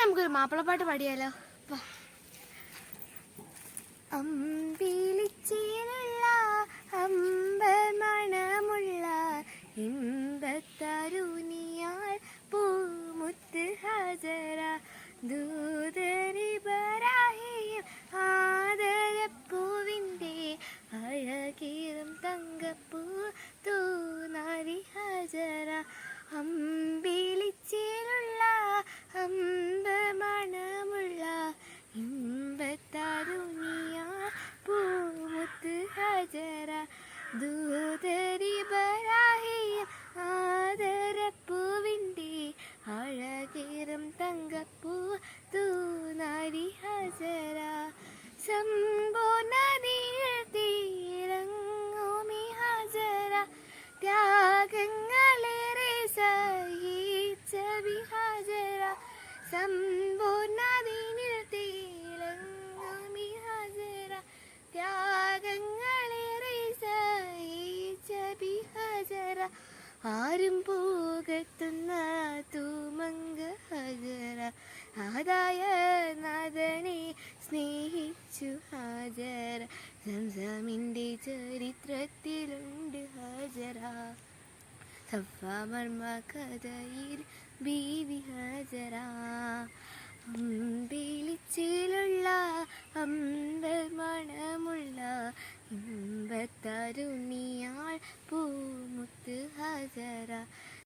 നമുക്കൊരു മാപ്പിളപ്പാട്ട് പാടിയാലോ വാ. അമ്പ മണമുള്ള ഇമ്പത്തരുണിയാൾ പൂമുത്ത് ഹജര ദൂതരിബരാഹിയും ദൂതരിബരാഹിയും ആദരപ്പൂവിന്റെ അഴകേറും തങ്കപ്പൂ തൂനാരി ഹസരാ സമ്പൂർണതയിൽ ആരും പോകത്തുന്ന തൂമങ്കര ആദായ നാഥനെ സ്നേഹിച്ചു ഹാജര സംസമിന്റെ ചരിത്രത്തിലുണ്ട് ഹാജര സഫാമർമ്മ കഥയിൽ ബീവി ഹാജര അമ്പേലിച്ചിലുള്ള അമ്പ മണമുള്ള ഇമ്പത്തരുണിയാൾ പു जरा